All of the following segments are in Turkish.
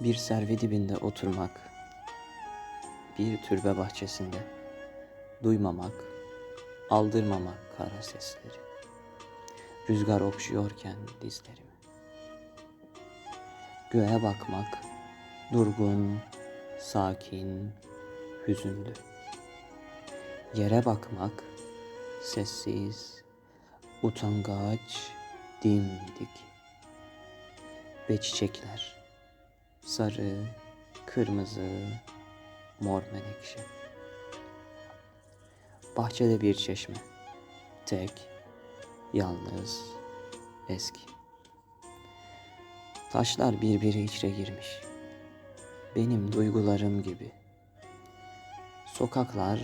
Bir servi dibinde oturmak, bir türbe bahçesinde duymamak, aldırmamak kara sesleri. Rüzgar okşuyorken dizlerimi. Göğe bakmak, durgun, sakin, hüzünlü. Yere bakmak, sessiz, utangaç, dimdik. Ve çiçekler, sarı, kırmızı, mor menekşe. Bahçede bir çeşme, tek, yalnız, eski. Taşlar birbiri içre girmiş. Benim duygularım gibi. Sokaklar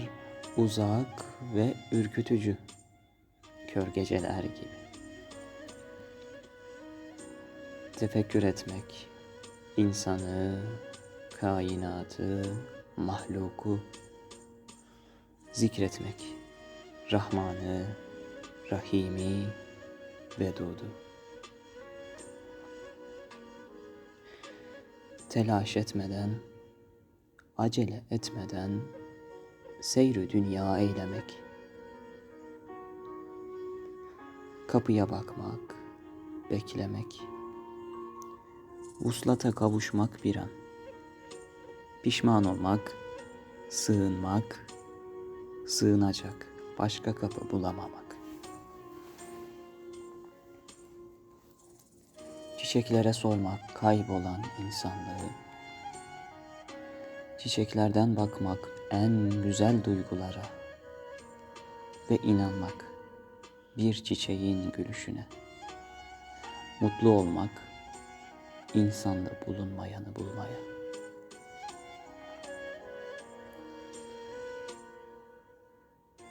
uzak ve ürkütücü. Kör geceler gibi. Tefekkür etmek, insanı, kainatı, mahluku zikretmek, Rahman'ı, Rahim'i, Vedud'u. Telaş etmeden, acele etmeden seyri dünya eylemek. Kapıya bakmak, beklemek. Vuslata kavuşmak bir an. Pişman olmak, sığınmak, sığınacak başka kapı bulamamak. Çiçeklere sormak kaybolan insanlığı. Çiçeklerden bakmak en güzel duygulara ve inanmak bir çiçeğin gülüşüne. Mutlu olmak insanda bulunmayanı bulmaya.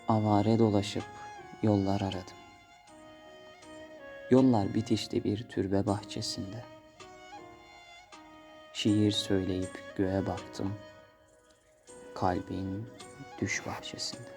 Avare dolaşıp yollar aradım. Yollar bitişti bir türbe bahçesinde. Şiir söyleyip göğe baktım. Kalbin düş bahçesinde.